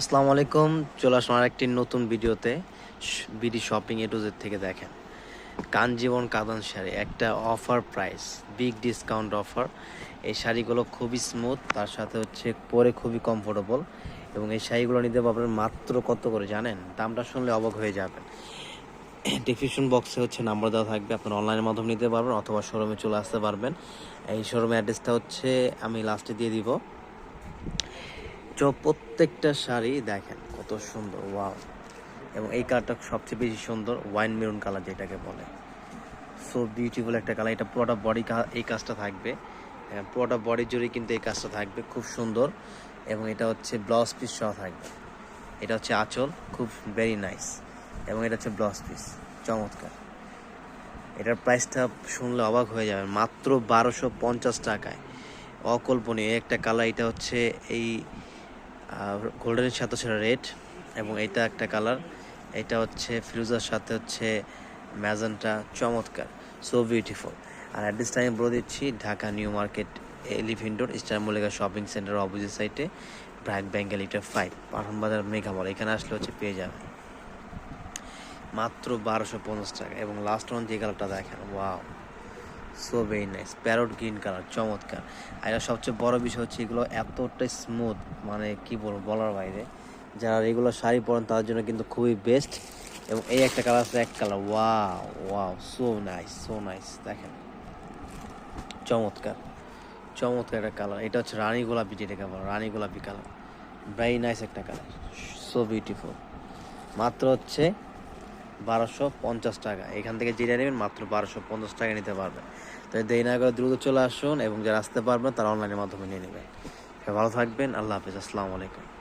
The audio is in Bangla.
আসসালামু আলাইকুম, চলে আসলাম আর একটি নতুন ভিডিওতে BD shopping A to Z থেকে দেখেন। কাঞ্জীবন কাদান শাড়ি, একটা offer price, big discount offer. এই শাড়িগুলো খুবই স্মুথ তার সাথে হচ্ছে পরে খুবই কমফোর্টেবল এবং এই শাড়িগুলো নিতে পারবেন মাত্র কত করে জানেন? দামটা শুনলে অবাক হয়ে যাবেন। ডিসক্রিপশন বক্সে হচ্ছে নাম্বার দেওয়া থাকবে, আপনার অনলাইনের মাধ্যমে নিতে পারবেন অথবা শোরুমে চলে আসতে পারবেন। এই শোরুমের অ্যাড্রেসটা হচ্ছে, আমি লাস্টে দিয়ে দিব। তো প্রত্যেকটা শাড়ি দেখেন কত সুন্দর ওয়াও। এবং এই কালারটা সবচেয়ে বেশি সুন্দর ওয়াইন মেরুন কালার যেটাকে বলে। সো বিউটিফুল একটা কালার এটা পুরোটা বডি এই কাজটা থাকবে। হ্যাঁ, পুরোটা বডি জুড়ে কিন্তু এই কাজটা থাকবে খুব সুন্দর। এবং এটা হচ্ছে ব্লাউজ পিস সহ থাকবে। এটা হচ্ছে আঁচল খুব ভেরি নাইস এবং এটা হচ্ছে ব্লাউজ পিস চমৎকার। এটার প্রাইসটা শুনলে অবাক হয়ে যাবেন। মাত্র বারোশো পঞ্চাশ টাকায়। অকল্পনীয়। একটা কালার এটা হচ্ছে এই গোল্ডেনের সাথে হচ্ছে রেড এবং এটা একটা কালার এটা হচ্ছে ফিরোজার সাথে হচ্ছে ম্যাজেন্টা চমৎকার সো বিউটিফুল আর অ্যাট দিস টাইম বলে দিচ্ছি, Dhaka new market এলিফেন্টর star Mallika shopping centre opposite সাইডে ব্র্যাক ব্যাঙ্গেল এটা ফাইভ পাঠান বাজার মেঘা মল এখানে আসলে হচ্ছে পেয়ে যাবেন। মাত্র বারোশো পঞ্চাশ টাকা এবং লাস্ট ওয়ান যে কালারটা দেখেন wow so very nice parrot green colour চমৎকার। আর সবচেয়ে বড় বিষয় হচ্ছে এগুলো এতটাই স্মুথ মানে কি বলব বলার বাইরে। যারা রেগুলার শাড়ি পরেন, তাদের জন্য কিন্তু খুবই বেস্ট এবং এই একটা কালার আছে এক colour wow wow so nice so nice দেখেন। চমৎকার চমৎকার একটা কালার এটা হচ্ছে রানী গোলাপি, যেটাকে বলো রানী গোলাপি কালার ভেরি নাইস একটা কালার সো বিউটিফুল মাত্র হচ্ছে বারোশো পঞ্চাশ টাকা। এখান থেকে যেটা নেবেন মাত্র বারোশো পঞ্চাশ টাকা নিতে পারবেন। তো দেরি না করে দ্রুত চলে আসুন এবং যারা আসতে পারবেন তারা অনলাইনের মাধ্যমে নিয়ে নেবেন। ভালো থাকবেন, আল্লাহ হাফিজ, আসসালামু আলাইকুম।